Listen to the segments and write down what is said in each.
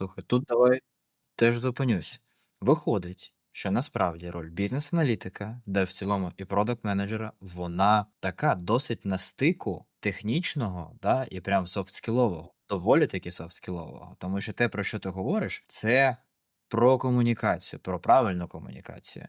Слухай, тут давай теж зупинюсь. Виходить, що насправді роль бізнес-аналітика, де в цілому і продакт-менеджера, вона така досить на стику технічного, да, і прям софт-скілового, доволі таки софт-скілового. Тому що те, про що ти говориш, це про комунікацію, про правильну комунікацію.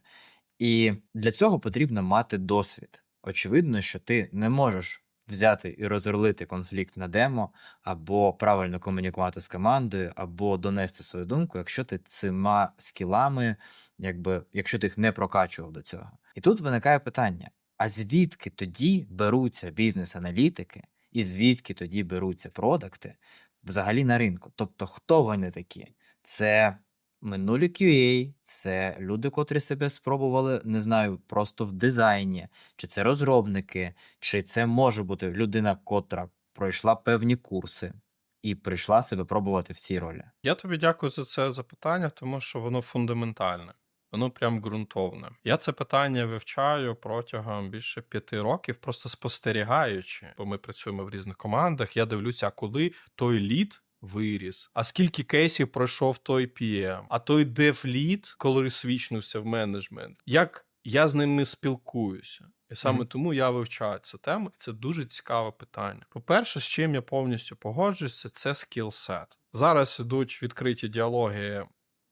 І для цього потрібно мати досвід. Очевидно, що ти не можеш взяти і розрулити конфлікт на демо, або правильно комунікувати з командою, або донести свою думку, якщо ти цими скілами, якби, якщо ти їх не прокачував до цього. І тут виникає питання: а звідки тоді беруться бізнес-аналітики, і звідки тоді беруться продакти взагалі на ринку? Тобто, хто вони такі? Це минулі QA, це люди, котрі себе спробували, не знаю, просто в дизайні, чи це розробники, чи це може бути людина, котра пройшла певні курси і прийшла себе пробувати в цій ролі. Я тобі дякую за це запитання, тому що воно фундаментальне. Воно прям ґрунтовне. Я це питання вивчаю протягом більше п'яти років, просто спостерігаючи, бо ми працюємо в різних командах. Я дивлюся, коли той лід виріс, а скільки кейсів пройшов той PM, а той дев-лід, коли свічнувся в менеджмент, як я з ними спілкуюся. І саме Мгм. тому я вивчаю цю тему. і Це дуже цікаве питання. По-перше, з чим я повністю погоджуюся, це скілсет. Зараз ідуть відкриті діалоги,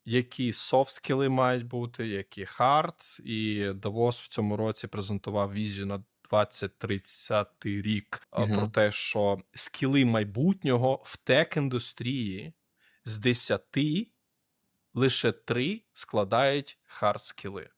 які софт скіли мають бути, які хард. І Давос в цьому році презентував візію на 2030 рік Мгм. про те, що скіли майбутнього в тек-індустрії з 10 лише 3 складають хард скіли.